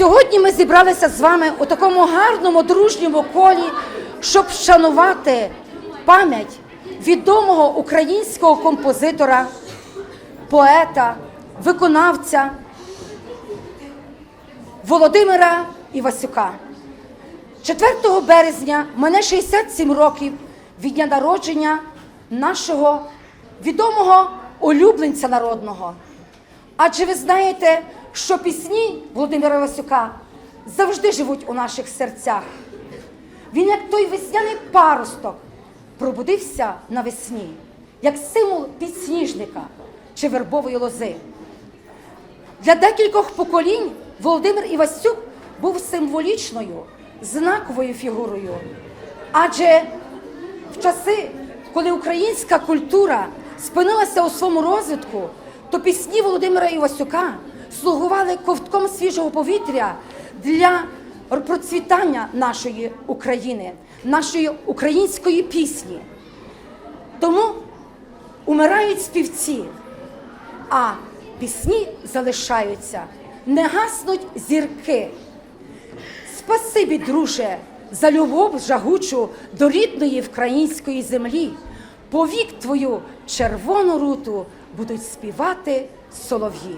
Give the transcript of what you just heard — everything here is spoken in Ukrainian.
Сьогодні ми зібралися з вами у такому гарному дружньому колі, щоб вшанувати пам'ять відомого українського композитора, поета, виконавця Володимира Івасюка. 4 березня мене 67 років від дня народження нашого відомого улюбленця народного. Адже ви знаєте, що пісні Володимира Івасюка завжди живуть у наших серцях. Він, як той весняний паросток, пробудився навесні, як символ підсніжника чи вербової лози. Для декількох поколінь Володимир Івасюк був символічною, знаковою фігурою. Адже в часи, коли українська культура спинилася у своєму розвитку, то пісні Володимира Івасюка слугували ковтком свіжого повітря для процвітання нашої України, нашої української пісні. Тому умирають співці, а пісні залишаються, не гаснуть зірки. Спасибі, друже, за любов жагучу до рідної української землі. Повік твою червону руту будуть співати солов'ї.